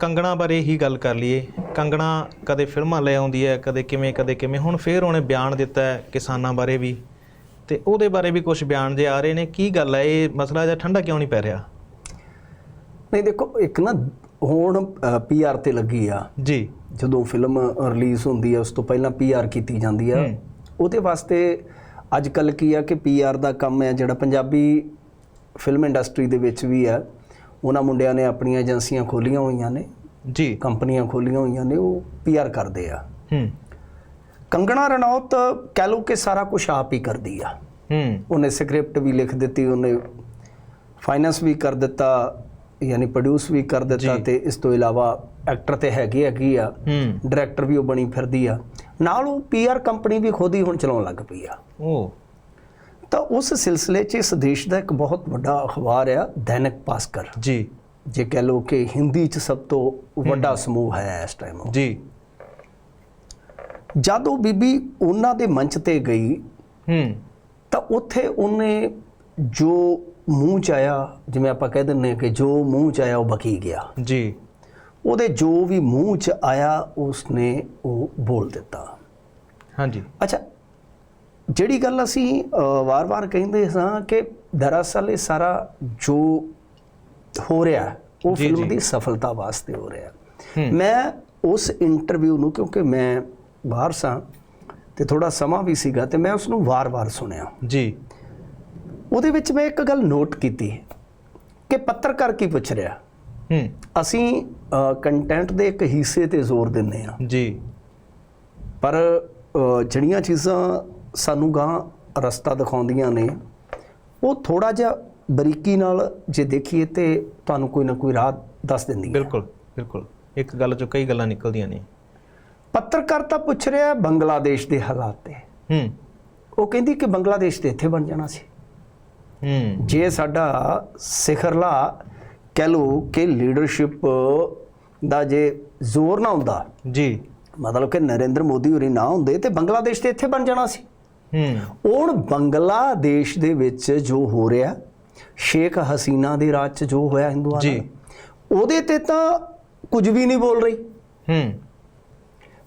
ਕੰਗਣਾ ਬਾਰੇ ਹੀ ਗੱਲ ਕਰ ਲਈਏ। ਕੰਗਣਾ ਕਦੇ ਫਿਲਮਾਂ ਲੈ ਆਉਂਦੀ ਹੈ ਕਦੇ ਕਿਵੇਂ ਕਦੇ ਕਿਵੇਂ। ਹੁਣ ਫੇਰ ਉਹਨੇ ਬਿਆਨ ਦਿੱਤਾ ਹੈ ਕਿਸਾਨਾਂ ਬਾਰੇ ਵੀ। ਤੇ ਉਹਦੇ ਬਾਰੇ ਵੀ ਕੁਝ ਬਿਆਨ ਜੇ ਆ ਰਹੇ ਨੇ ਕੀ ਗੱਲ ਹੈ? ਇਹ ਮਸਲਾ ਜਿਹਾ ਠੰਡਾ ਕਿਉਂ ਨਹੀਂ ਪੈ ਰਿਹਾ? ਨਹੀਂ ਦੇਖੋ ਇੱਕ ਨਾ ਹੁਣ ਪੀਆਰ ਤੇ ਲੱਗੀ ਆ। ਜੀ। ਜਦੋਂ ਫਿਲਮ ਰਿਲੀਜ਼ ਹੁੰਦੀ ਹੈ ਉਸ ਤੋਂ ਪਹਿਲਾਂ ਪੀਆਰ ਕੀਤੀ ਜਾਂਦੀ ਆ। ਉਹਦੇ ਵਾਸਤੇ ਅੱਜ ਕੱਲ ਕੀ ਆ ਕਿ ਪੀਆਰ ਦਾ ਕੰਮ ਹੈ ਜਿਹੜਾ ਪੰਜਾਬੀ ਫਿਲਮ ਇੰਡਸਟਰੀ ਦੇ ਵਿੱਚ ਵੀ ਆ ਉਹਨਾਂ ਮੁੰਡਿਆਂ ਨੇ ਆਪਣੀਆਂ ਏਜੰਸੀਆਂ ਖੋਲੀਆਂ ਹੋਈਆਂ ਨੇ ਜੀ। ਕੰਪਨੀਆਂ ਖੋਲੀਆਂ ਹੋਈਆਂ ਨੇ ਉਹ ਪੀਆਰ ਕਰਦੇ ਆ। ਹੂੰ। ਕੰਗਣਾ ਰਣੌਤ ਕਹਿ ਲਓ ਕਿ ਸਾਰਾ ਕੁਝ ਆਪ ਹੀ ਕਰਦੀ ਆ। ਹੂੰ। ਉਹਨੇ ਸਕ੍ਰਿਪਟ ਵੀ ਲਿਖ ਦਿੱਤੀ ਉਹਨੇ ਫਾਈਨੈਂਸ ਵੀ ਕਰ ਦਿੱਤਾ ਯਾਨੀ ਪ੍ਰੋਡਿਊਸ ਵੀ ਕਰ ਦਿੱਤਾ। ਤੇ ਇਸ ਤੋਂ ਇਲਾਵਾ ਐਕਟਰ ਤੇ ਹੈਗੀ ਹੈਗੀ ਆ? ਡਾਇਰੈਕਟਰ ਵੀ ਉਹ ਬਣੀ ਫਿਰਦੀ ਆ। ਨਾਲ ਉਹ ਪੀਆਰ ਕੰਪਨੀ ਵੀ ਖੁਦ ਹੀ ਹੁਣ ਚਲਾਉਣ ਲੱਗ ਪਈ ਆ। ਉਹ ਤਾਂ ਉਸ ਸਿਲਸਿਲੇ 'ਚ ਇਸ ਦੇਸ਼ ਦਾ ਇੱਕ ਬਹੁਤ ਵੱਡਾ ਅਖਬਾਰ ਆ ਦੈਨਿਕ ਭਾਸਕਰ। ਜੀ। ਜੇ ਕਹਿ ਲਓ ਕਿ ਹਿੰਦੀ 'ਚ ਸਭ ਤੋਂ ਵੱਡਾ ਸਮੂਹ ਹੈ ਇਸ ਟਾਈਮ ਜੀ। ਜਦ ਉਹ ਬੀਬੀ ਉਹਨਾਂ ਦੇ ਮੰਚ ਤੇ ਗਈ ਹੂੰ। ਤਾਂ ਉੱਥੇ ਉਹਨੇ ਜੋ ਮੂੰਹ ਚ ਆਇਆ ਜਿਵੇਂ ਆਪਾਂ ਕਹਿ ਦਿੰਨੇ ਕਿ ਜੋ ਮੂੰਹ ਚ ਆਇਆ ਉਹ ਬਕੀ ਗਿਆ। ਜੀ। ਉਹਦੇ ਜੋ ਵੀ ਮੂੰਹ ਚ ਆਇਆ ਉਸਨੇ ਉਹ ਬੋਲ ਦਿੱਤਾ। ਹਾਂਜੀ। ਅੱਛਾ ਜਿਹੜੀ ਗੱਲ ਅਸੀਂ ਵਾਰ-ਵਾਰ ਕਹਿੰਦੇ ਸਾਂ ਕਿ ਦਰਅਸਲ ਇਹ ਸਾਰਾ ਜੋ ਹੋ ਰਿਹਾ ਉਹ ਫਿਲਮ। ਦੀ ਸਫਲਤਾ ਵਾਸਤੇ ਹੋ ਰਿਹਾ। ਮੈਂ ਉਸ ਇੰਟਰਵਿਊ ਨੂੰ ਕਿਉਂਕਿ ਮੈਂ ਬਾਹਰ ਸਾਂ ਤੇ ਥੋੜਾ ਸਮਾਂ ਵੀ ਸੀਗਾ ਤੇ ਮੈਂ ਉਸ ਨੂੰ ਵਾਰ-ਵਾਰ ਸੁਣਿਆ। ਜੀ। ਉਹਦੇ ਵਿੱਚ ਮੈਂ ਇੱਕ ਗੱਲ ਨੋਟ ਕੀਤੀ ਕਿ ਪੱਤਰਕਾਰ ਕੀ ਪੁੱਛ ਰਿਹਾ। ਹੂੰ। ਅਸੀਂ ਕੰਟੈਂਟ ਦੇ ਇੱਕ ਹਿੱਸੇ ਤੇ ਜ਼ੋਰ ਦਿੰਨੇ ਆ ਜੀ। ਪਰ ਜਿਹੜੀਆਂ ਚੀਜ਼ਾਂ ਸਾਨੂੰ ਗਾਂ ਰਸਤਾ ਦਿਖਾਉਂਦੀਆਂ ਨੇ। ਉਹ ਥੋੜਾ ਜਿਹਾ ਬਰੀਕੀ ਨਾਲ ਜੇ ਦੇਖੀਏ ਤੇ ਤੁਹਾਨੂੰ ਕੋਈ ਨਾ ਕੋਈ ਰਾਹ ਦੱਸ ਦਿੰਦੀ ਹੈ ਬਿਲਕੁਲ ਬਿਲਕੁਲ। ਇੱਕ ਗੱਲ ਚੋਂ ਕਈ ਗੱਲਾਂ ਨਿਕਲਦੀਆਂ ਨੇ। ਪੱਤਰਕਾਰ ਤਾਂ ਪੁੱਛ ਰਿਹਾ ਬੰਗਲਾਦੇਸ਼ ਦੇ ਹਾਲਾਤ ਤੇ। ਹੂੰ। ਉਹ ਕਹਿੰਦੀ ਕਿ ਬੰਗਲਾਦੇਸ਼ ਤੇ ਇੱਥੇ ਬਣ ਜਾਣਾ ਸੀ। ਹੂੰ। ਜੇ ਸਾਡਾ ਸਿਖਰਲਾ ਕਹਿ ਲਓ ਕਿ ਲੀਡਰਸ਼ਿਪ ਦਾ ਜੇ ਜ਼ੋਰ ਨਾ ਹੁੰਦਾ। ਜੀ। ਮਤਲਬ ਕਿ ਨਰਿੰਦਰ ਮੋਦੀ ਹੋਰੀ ਨਾ ਹੁੰਦੇ ਤੇ ਬੰਗਲਾਦੇਸ਼ ਤੇ ਇੱਥੇ ਬਣ ਜਾਣਾ ਸੀ। ਹੁਣ ਬੰਗਲਾਦੇਸ਼ ਦੇ ਵਿੱਚ ਜੋ ਹੋ ਰਿਹਾ ਸ਼ੇਖ ਹਸੀਨਾ ਦੇ ਰਾਜ 'ਚ ਜੋ ਹੋਇਆ ਹਿੰਦੂਆਂ। ਨਾਲ ਉਹਦੇ ਤੇ ਤਾਂ ਕੁਝ ਵੀ ਨਹੀਂ ਬੋਲ ਰਹੀ। ਹੂੰ।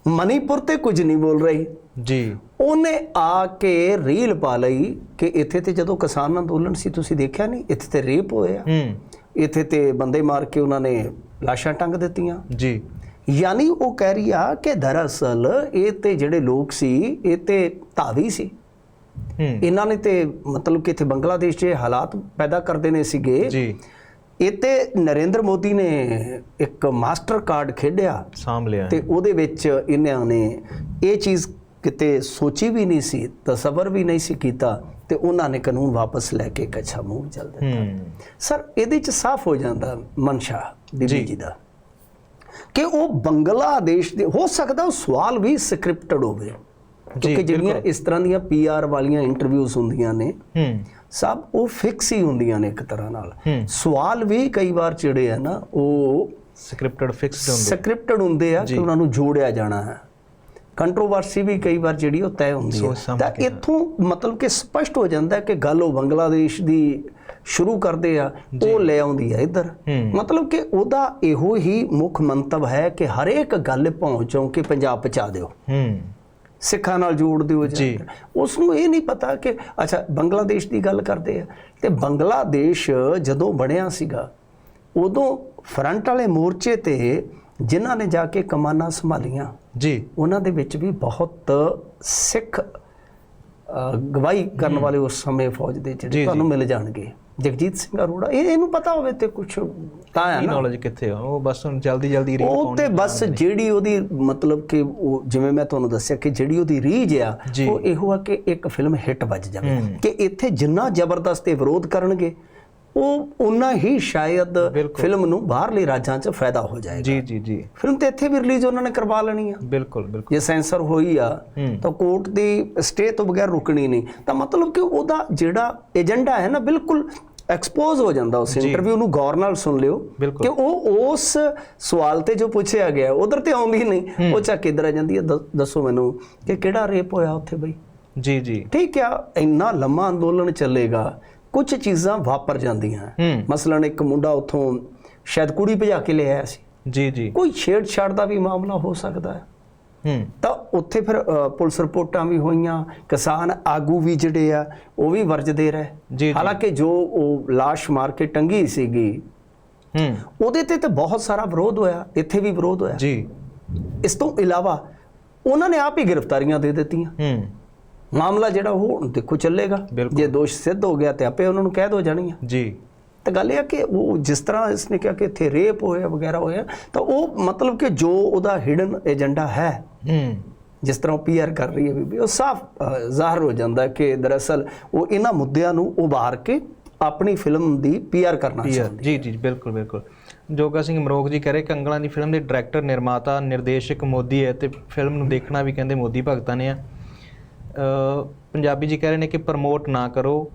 ਮਨੀਪੁਰ ਤੇ ਕੁਝ ਨਹੀਂ ਬੋਲ ਰਹੀ। ਜੀ। ਉਹਨੇ ਆ ਕੇ ਰੀਲ ਪਾ ਲਈ ਕਿ ਇੱਥੇ ਤੇ ਜਦੋਂ ਕਿਸਾਨ ਅੰਦੋਲਨ ਸੀ ਤੁਸੀਂ ਦੇਖਿਆ ਨਹੀਂ? ਇੱਥੇ ਤੇ ਰੇਪ ਹੋਇਆ। ਹੂੰ। ਇੱਥੇ ਤੇ ਬੰਦੇ ਮਾਰ ਕੇ ਉਹਨਾਂ ਨੇ ਲਾਸ਼ਾਂ ਟੰਗ ਦਿੱਤੀਆਂ। ਜੀ। ਯਾਨੀ ਉਹ ਕਹਿ ਰਹੀ ਆ ਕਿ ਦਰਅਸਲ ਇਹ ਤੇ ਜਿਹੜੇ ਲੋਕ ਸੀ ਇਹ ਤੇ ਧਾਵੀ ਸੀ। ਇਹਨਾਂ ਨੇ ਤੇ ਮਤਲਬ ਕਿ ਇੱਥੇ ਬੰਗਲਾਦੇਸ਼ 'ਚ ਹਾਲਾਤ ਪੈਦਾ ਕਰਦੇ ਨੇ ਸੀਗੇ। ਜੀ। ਇਹ ਤੇ ਨਰਿੰਦਰ ਮੋਦੀ ਨੇ ਇੱਕ ਮਾਸਟਰ ਕਾਰਡ ਖੇਡਿਆ। ਸਾਂਭ ਲਿਆ। ਤੇ ਉਹਦੇ ਵਿੱਚ ਇਹਨਾਂ ਨੇ ਇਹ ਚੀਜ਼ ਕਿਤੇ ਸੋਚੀ ਵੀ ਨਹੀਂ ਸੀ ਤਸਵਰ ਵੀ ਨਹੀਂ ਸੀ ਕੀਤਾ ਤੇ ਉਹਨਾਂ ਨੇ ਕਾਨੂੰਨ ਵਾਪਸ ਲੈ ਕੇ ਇੱਕ ਅੱਛਾ ਮੂਵ ਚੱਲ ਦਿੱਤਾ ਸਰ ਇਹਦੇ ਚ ਸਾਫ਼ ਹੋ ਜਾਂਦਾ ਮਨਸ਼ਾ। ਬੀਬੀ ਜੀ ਦਾ। ਕਿ ਉਹ ਬੰਗਲਾਦੇਸ਼ ਦੇ ਹੋ ਸਕਦਾ ਉਹ ਸਵਾਲ ਵੀ ਸਕ੍ਰਿਪਟਡ ਹੋਵੇ ਕਿਉਂਕਿ ਜਿਹੜੀਆਂ। ਇਸ ਤਰ੍ਹਾਂ ਦੀਆਂ ਪੀਆਰ ਵਾਲੀਆਂ ਇੰਟਰਵਿਊਜ਼ ਹੁੰਦੀਆਂ ਨੇ ਸਭ ਉਹ ਫਿਕਸ ਹੀ ਹੁੰਦੀਆਂ ਨੇ ਇੱਕ ਤਰ੍ਹਾਂ ਨਾਲ। ਸਵਾਲ ਵੀ ਕਈ ਵਾਰ ਜਿਹੜੇ ਆ ਨਾ ਉਹ ਸਕ੍ਰਿਪਟਡ ਫਿਕਸਡ ਹੁੰਦੇ ਸਕ੍ਰਿਪਟਡ ਹੁੰਦੇ ਆ ਕਿ। ਉਹਨਾਂ ਨੂੰ ਜੋੜਿਆ ਜਾਣਾ ਹੈ ਕੰਟਰੋਵਰਸੀ ਵੀ ਕਈ ਵਾਰ ਜਿਹੜੀ ਉਹ ਤੈਅ ਹੁੰਦੀ ਹੈ ਤਾਂ। ਇੱਥੋਂ ਮਤਲਬ ਕਿ ਸਪਸ਼ਟ ਹੋ ਜਾਂਦਾ ਕਿ ਗੱਲ ਉਹ ਬੰਗਲਾਦੇਸ਼ ਦੀ ਸ਼ੁਰੂ ਕਰਦੇ ਆ ਉਹ ਲੈ ਆਉਂਦੀ ਹੈ ਇੱਧਰ। ਮਤਲਬ ਕਿ ਉਹਦਾ ਇਹੋ ਹੀ ਮੁੱਖ ਮੰਤਵ ਹੈ ਕਿ ਹਰੇਕ ਗੱਲ ਪਹੁੰਚਾਓ ਕਿ ਪੰਜਾਬ ਪਹੁੰਚਾ ਦਿਓ। ਸਿੱਖਾਂ ਨਾਲ ਜੋੜ ਦਿਓ ਜੀ। ਉਸ ਨੂੰ ਇਹ ਨਹੀਂ ਪਤਾ ਕਿ ਅੱਛਾ ਬੰਗਲਾਦੇਸ਼ ਦੀ ਗੱਲ ਕਰਦੇ ਆ। ਤੇ ਬੰਗਲਾਦੇਸ਼ ਜਦੋਂ ਬਣਿਆ ਸੀਗਾ ਉਦੋਂ ਫਰੰਟ ਵਾਲੇ ਮੋਰਚੇ ਤੇ ਜਿਨ੍ਹਾਂ ਨੇ ਜਾ ਕੇ ਕਮਾਨਾਂ ਸੰਭਾਲੀਆਂ ਜੀ। ਉਹਨਾਂ ਦੇ ਵਿੱਚ ਵੀ ਬਹੁਤ ਸਿੱਖ ਗਵਾਹੀ ਕਰਨ ਵਾਲੇ ਉਸ ਸਮੇਂ ਫੌਜ ਦੇ ਜਿਹੜੇ। ਤੁਹਾਨੂੰ ਮਿਲ ਜਾਣਗੇ। ਜਗਜੀਤ ਸਿੰਘ ਅਰੋੜਾ ਇਹ ਇਹਨੂੰ ਪਤਾ ਹੋਵੇ ਤੇ ਕੁਝ ਤਾਂ ਹੈ ਨਾ। ਨੌਲੇਜ ਕਿੱਥੇ ਆ? ਉਹ ਬਸ ਹੁਣ ਜਲਦੀ ਜਲਦੀ ਰੀਲ ਉਹ ਤੇ ਬਸ ਜਿਹੜੀ ਉਹਦੀ ਮਤਲਬ ਕਿ ਉਹ ਜਿਵੇਂ ਮੈਂ ਤੁਹਾਨੂੰ ਦੱਸਿਆ ਕਿ ਜਿਹੜੀ ਉਹਦੀ ਰੀਜ ਆ। ਉਹ ਇਹੋ ਆ ਕਿ ਇੱਕ ਫਿਲਮ ਹਿੱਟ ਵੱਜ ਜਾਵੇ। ਕਿ ਇੱਥੇ ਜਿੰਨਾ ਜ਼ਬਰਦਸਤ ਇਹ ਵਿਰੋਧ ਕਰਨਗੇ ਉਹ ਉਨਾ ਹੀ ਸ਼ਾਇਦ। ਫਿਲਮ ਨੂੰ ਬਾਹਰਲੇ ਰਾਜਾਂ 'ਚ ਫਾਇਦਾ ਹੋ ਜਾਏਗਾ। ਜੀ ਜੀ ਜੀ। ਫਿਲਮ ਤੇ ਇੱਥੇ ਵੀ ਰਿਲੀਜ਼ ਉਹਨਾਂ ਨੇ ਕਰਵਾ ਲੈਣੀ ਆ। ਬਿਲਕੁਲ ਬਿਲਕੁਲ। ਜੇ ਸੈਂਸਰ ਹੋਈ ਆ। ਤਾਂ ਕੋਰਟ ਦੀ ਸਟੇ ਤੋਂ ਬਗੈਰ ਰੁਕਣੀ ਨਹੀਂ। ਤਾਂ ਮਤਲਬ ਕਿ ਉਹਦਾ ਜਿਹੜਾ ਏਜੰਡਾ ਹੈ ਨਾ ਬਿਲਕੁਲ ਐਕਸਪੋਜ਼ ਹੋ ਜਾਂਦਾ ਉਸ। ਇੰਟਰਵਿਊ ਨੂੰ ਗੌਰ ਨਾਲ ਸੁਣ ਲਿਓ। ਕਿ ਉਹ ਉਸ ਸਵਾਲ ਤੇ ਜੋ ਪੁੱਛਿਆ ਗਿਆ ਉਧਰ ਤੇ ਆਉਂਦੀ ਨਹੀਂ। ਉਹ ਚੱਕ ਕਿੱਧਰ ਆ ਜਾਂਦੀ ਹੈ ਦੱਸੋ ਮੈਨੂੰ ਕਿ ਕਿਹੜਾ ਰੇਪ ਹੋਇਆ ਉੱਥੇ ਬਈ? ਜੀ ਜੀ। ਠੀਕ ਆ ਇੰਨਾ ਲੰਮਾ ਅੰਦੋਲਨ ਚੱਲੇਗਾ ਕੁਝ ਚੀਜ਼ਾਂ ਵਾਪਰ ਜਾਂਦੀਆਂ। ਹੂੰ। ਮਸਲਨ ਇੱਕ ਮੁੰਡਾ ਉੱਥੋਂ ਸ਼ਾਇਦ ਕੁੜੀ ਭਜਾ ਕੇ ਲਿਆਇਆ ਸੀ। ਜੀ ਜੀ। ਕੋਈ ਛੇੜਛਾੜ ਦਾ ਵੀ ਮਾਮਲਾ ਹੋ ਸਕਦਾ ਹੈ ਹੂੰ। ਤਾਂ ਉੱਥੇ ਫਿਰ ਪੁਲਿਸ ਰਿਪੋਰਟਾਂ ਵੀ ਹੋਈਆਂ ਕਿਸਾਨ ਆਗੂ ਵੀ ਜਿਹੜੇ ਆ ਉਹ ਵੀ ਵਰਜਦੇ ਰਹੇ। ਹਾਲਾਂਕਿ ਜੋ ਉਹ ਲਾਸ਼ ਮਾਰ ਕੇ ਟੰਗੀ ਸੀਗੀ ਹੂੰ। ਉਹਦੇ ਤੇ ਤਾਂ ਬਹੁਤ ਸਾਰਾ ਵਿਰੋਧ ਹੋਇਆ ਇੱਥੇ ਵੀ ਵਿਰੋਧ ਹੋਇਆ। ਜੀ। ਇਸ ਤੋਂ ਇਲਾਵਾ ਉਹਨਾਂ ਨੇ ਆਪ ਹੀ ਗ੍ਰਿਫਤਾਰੀਆਂ ਦੇ ਦਿੱਤੀਆਂ। ਹੂੰ। ਮਾਮਲਾ ਜਿਹੜਾ ਉਹ ਦੇਖੋ ਚੱਲੇਗਾ। ਜੇ ਦੋਸ਼ ਸਿੱਧ ਹੋ ਗਿਆ ਤੇ ਆਪੇ ਉਹਨਾਂ ਨੂੰ ਕਹਿ ਦੋ ਜਾਣੀਆਂ ਜੀ। ਤਾਂ ਗੱਲ ਇਹ ਆ ਕਿ ਉਹ ਜਿਸ ਤਰ੍ਹਾਂ ਇਸਨੇ ਕਿਹਾ ਕਿ ਇੱਥੇ ਰੇਪ ਹੋਇਆ ਵਗੈਰਾ ਹੋਇਆ ਤਾਂ ਉਹ ਮਤਲਬ ਕਿ ਜੋ ਉਹਦਾ ਹਿਡਨ ਏਜੰਡਾ ਹੈ ਹੂੰ। ਜਿਸ ਤਰ੍ਹਾਂ ਪੀਆਰ ਕਰ ਰਹੀ ਹੈ ਬੀਬੀ ਉਹ ਸਾਫ਼ ਜ਼ਾਹਰ ਹੋ ਜਾਂਦਾ ਕਿ ਦਰਅਸਲ ਉਹ ਇਹਨਾਂ ਮੁੱਦਿਆਂ ਨੂੰ ਉਭਾਰ ਕੇ ਆਪਣੀ ਫਿਲਮ ਦੀ ਪੀਆਰ ਕਰਨਾ ਚਾਹੁੰਦੀ ਜੀ ਜੀ ਬਿਲਕੁਲ ਬਿਲਕੁਲ। ਜੋਗਾ ਸਿੰਘ ਮਰੋਗ ਜੀ ਕਹ ਰਹੇ ਕੰਗਲਾਂ ਦੀ ਫਿਲਮ ਦੇ ਡਾਇਰੈਕਟਰ ਨਿਰਮਾਤਾ ਨਿਰਦੇਸ਼ਕ ਮੋਦੀ ਹੈ ਤੇ ਫਿਲਮ ਨੂੰ ਦੇਖਣਾ ਵੀ ਕਹਿੰਦੇ ਮੋਦੀ ਭਗਤਾਂ ਨੇ ਆ। ਪੰਜਾਬੀ ਜੀ ਕਹਿ ਰਹੇ ਨੇ ਕਿ ਪ੍ਰਮੋਟ ਨਾ ਕਰੋ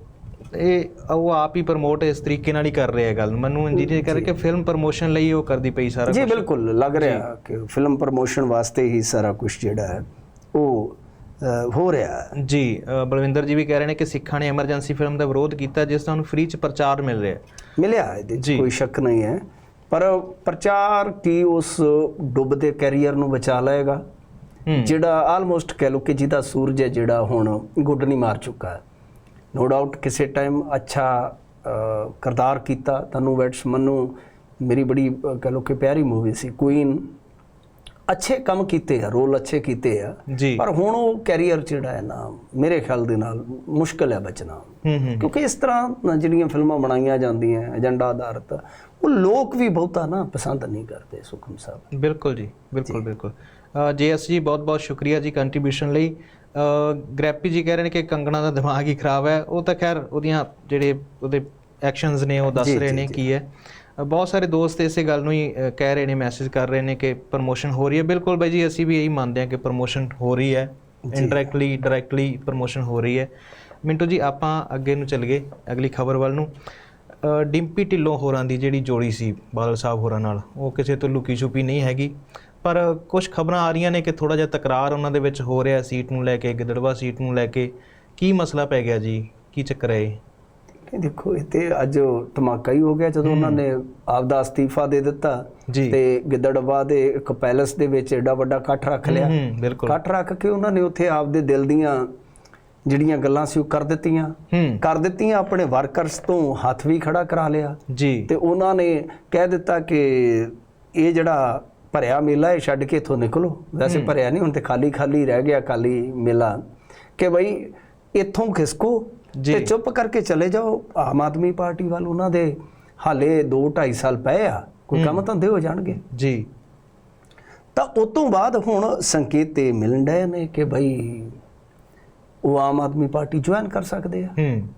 ਇਹ ਉਹ ਆਪ ਹੀ ਪ੍ਰਮੋਟ ਇਸ ਤਰੀਕੇ ਨਾਲ ਹੀ ਕਰ ਰਹੇ ਆ ਗੱਲ। ਮੈਨੂੰ ਇੰਜੀਨੀਅਰ ਕਹਿ ਰਹੇ ਕਿ ਫਿਲਮ ਪ੍ਰਮੋਸ਼ਨ ਲਈ ਉਹ ਕਰਦੀ ਪਈ ਸਾਰਾ ਜੀ ਬਿਲਕੁਲ ਲੱਗ ਰਿਹਾ ਕਿ ਫਿਲਮ ਪ੍ਰਮੋਸ਼ਨ ਵਾਸਤੇ ਹੀ ਸਾਰਾ ਕੁਝ ਜਿਹੜਾ ਹੈ ਉਹ ਹੋ ਰਿਹਾ ਹੈ। ਜੀ ਬਲਵਿੰਦਰ ਜੀ ਵੀ ਕਹਿ ਰਹੇ ਨੇ ਕਿ ਸਿੱਖਾਂ ਨੇ ਐਮਰਜੈਂਸੀ ਫਿਲਮ ਦਾ ਵਿਰੋਧ ਕੀਤਾ ਜਿਸ ਉਹਨੂੰ ਫ੍ਰੀ ਚ ਪ੍ਰਚਾਰ ਮਿਲ ਰਿਹਾ ਹੈ। ਮਿਲਿਆ ਇਹਦੇ। ਕੋਈ ਸ਼ੱਕ ਨਹੀਂ ਹੈ। ਪਰ ਪ੍ਰਚਾਰ ਕੀ ਉਸ ਡੁੱਬਦੇ ਕੈਰੀਅਰ ਨੂੰ ਬਚਾ ਲਏਗਾ? ਹੂੰ। ਜਿਹੜਾ ਆਲਮੋਸਟ ਕਹਿ ਲੋ ਕਿ ਜਿਹਦਾ ਸੂਰਜ ਹੈ ਜਿਹੜਾ ਹੁਣ ਗੁੱਡ ਨਹੀਂ ਮਾਰ ਚੁੱਕਾ। ਹੈ ਨੋ ਡਾਊਟ ਕਿਸੇ ਟਾਈਮ ਅੱਛਾ ਅ, ਕਿਰਦਾਰ ਕੀਤਾ। ਤਨੂੰ ਵੈਟਸ ਮਨੂੰ ਮੇਰੀ ਬੜੀ ਕਹਿ ਲੋ ਕਿ ਪਿਆਰੀ ਮੂਵੀ ਸੀ। ਕੁਈਨ ਅੱਛੇ ਕੰਮ ਕੀਤੇ ਆ ਰੋਲ ਅੱਛੇ ਕੀਤੇ ਆ। ਪਰ ਹੁਣ ਉਹ ਕੈਰੀਅਰ ਜਿਹੜਾ ਹੈ ਨਾ ਮੇਰੇ ਖਿਆਲ ਦੇ ਨਾਲ ਮੁਸ਼ਕਲ ਹੈ ਬਚਣਾ। ਕਿਉਂਕਿ ਇਸ ਤਰ੍ਹਾਂ ਜਿਹੜੀਆਂ ਫਿਲਮਾਂ ਬਣਾਈਆਂ ਜਾਂਦੀਆਂ ਏਜੰਡਾ ਆਧਾਰਿਤ ਉਹ ਲੋਕ ਵੀ ਬਹੁਤਾ ਨਾ ਪਸੰਦ ਨਹੀਂ ਕਰਦੇ ਸੁਖਮ ਸਾਹਿਬ। ਬਿਲਕੁਲ ਜੀ ਬਿਲਕੁਲ ਬਿਲਕੁਲ। ਜੇਐਸ ਜੀ ਬਹੁਤ ਬਹੁਤ ਸ਼ੁਕਰੀਆ ਜੀ ਕੰਟਰੀਬਿਊਸ਼ਨ ਲਈ। ਗ੍ਰੈਪੀ ਜੀ ਕਹਿ ਰਹੇ ਨੇ ਕਿ ਕੰਗਣਾ ਦਾ ਦਿਮਾਗ ਹੀ ਖਰਾਬ ਹੈ। ਉਹ ਤਾਂ ਖੈਰ ਉਹਦੀਆਂ ਜਿਹੜੇ ਉਹਦੇ ਐਕਸ਼ਨਸ ਨੇ ਉਹ ਦੱਸ ਰਹੇ ਨੇ। ਕੀ ਹੈ। ਬਹੁਤ ਸਾਰੇ ਦੋਸਤ ਇਸੇ ਗੱਲ ਨੂੰ ਹੀ ਕਹਿ ਰਹੇ ਨੇ ਮੈਸੇਜ ਕਰ ਰਹੇ ਨੇ ਕਿ ਪ੍ਰਮੋਸ਼ਨ ਹੋ ਰਹੀ ਹੈ। ਬਿਲਕੁਲ ਬਾਈ ਜੀ ਅਸੀਂ ਵੀ ਇਹੀ ਮੰਨਦੇ ਹਾਂ ਕਿ ਪ੍ਰਮੋਸ਼ਨ ਹੋ ਰਹੀ ਹੈ। ਇਨਡਾਇਰੈਕਟਲੀ ਡਾਇਰੈਕਟਲੀ ਪ੍ਰਮੋਸ਼ਨ ਹੋ ਰਹੀ ਹੈ। ਮਿੰਟੂ ਜੀ ਆਪਾਂ ਅੱਗੇ ਨੂੰ ਚੱਲ ਗਏ ਅਗਲੀ ਖਬਰ ਵੱਲ ਨੂੰ। ਡਿੰਪੀ ਢਿੱਲੋਂ ਹੋਰਾਂ ਦੀ ਜਿਹੜੀ ਜੋੜੀ ਸੀ ਬਾਦਲ ਸਾਹਿਬ ਹੋਰਾਂ ਨਾਲ ਉਹ ਕਿਸੇ ਤੋਂ ਲੁਕੀ ਛੁਪੀ ਨਹੀਂ ਹੈਗੀ। ਪਰ ਕੁਝ ਖਬਰਾਂ ਆ ਰਹੀਆਂ ਨੇ ਕਿ ਥੋੜਾ ਜਿਹਾ ਤਕਰਾਰ ਉਹਨਾਂ ਦੇ ਵਿੱਚ ਹੋ ਰਿਹਾ ਸੀਟ ਨੂੰ ਲੈ ਕੇ ਗਿੱਦੜਵਾ ਸੀਟ ਨੂੰ ਲੈ ਕੇ। ਕੀ ਮਸਲਾ ਪੈ ਗਿਆ ਜੀ? ਕੀ ਚੱਕਰ ਹੈ ਦੇਖੋ ਇਹ ਤੇ ਅੱਜ ਧਮਾਕਾ ਹੀ ਹੋ ਗਿਆ ਜਦੋਂ ਉਹਨਾਂ ਨੇ ਆਪਦਾ ਅਸਤੀਫਾ ਦੇ ਦਿੱਤਾ ਤੇ ਗਿੱਦੜਵਾ ਦੇ ਇੱਕ ਪੈਲਸ ਦੇ ਵਿੱਚ ਐਡਾ ਵੱਡਾ ਇਕੱਠ ਰੱਖ ਲਿਆ। ਇਕੱਠ ਰੱਖ ਕੇ ਉਹਨਾਂ ਨੇ ਉੱਥੇ ਆਪਦੇ ਦਿਲ ਦੀਆਂ ਜਿਹੜੀਆਂ ਗੱਲਾਂ ਸੀ ਉਹ ਕਰ ਦਿੱਤੀਆਂ। ਕਰ ਦਿੱਤੀਆਂ ਆਪਣੇ ਵਰਕਰਸ ਤੋਂ ਹੱਥ ਵੀ ਖੜਾ ਕਰਾ ਲਿਆ। ਜੀ। ਤੇ ਉਹਨਾਂ ਨੇ ਕਹਿ ਦਿੱਤਾ ਕਿ ਇਹ ਜਿਹੜਾ ਭਰਿਆ ਮੇਲਾ ਹੈ ਛੱਡ ਕੇ ਇੱਥੋਂ ਨਿਕਲੋ। ਵੈਸੇ ਭਰਿਆ ਨਹੀਂ ਹੁਣ ਤੇ ਖਾਲੀ ਖਾਲੀ ਰਹਿ ਗਿਆ ਖਾਲੀ ਮੇਲਾ। ਕਿ ਬਈ ਇੱਥੋਂ ਖਿਸਕੋ। ਤੇ ਚੁੱਪ ਕਰਕੇ ਚਲੇ ਜਾਓ। ਆਮ ਆਦਮੀ ਪਾਰਟੀ ਵੱਲ ਉਹਨਾਂ ਦੇ ਹਾਲੇ 2 2.5 ਸਾਲ ਪਏ ਆ। ਕੋਈ ਕੰਮ ਧੰਦੇ ਹੋ ਜਾਣਗੇ। ਜੀ। ਤਾਂ ਉਸ ਤੋਂ ਬਾਅਦ ਹੁਣ ਸੰਕੇਤ ਤੇ ਮਿਲਣ ਡਏ ਨੇ ਕਿ ਬਈ ਉਹ ਆਮ ਆਦਮੀ ਪਾਰਟੀ ਜੁਆਇਨ ਕਰ ਸਕਦੇ ਆ। ਹੂੰ।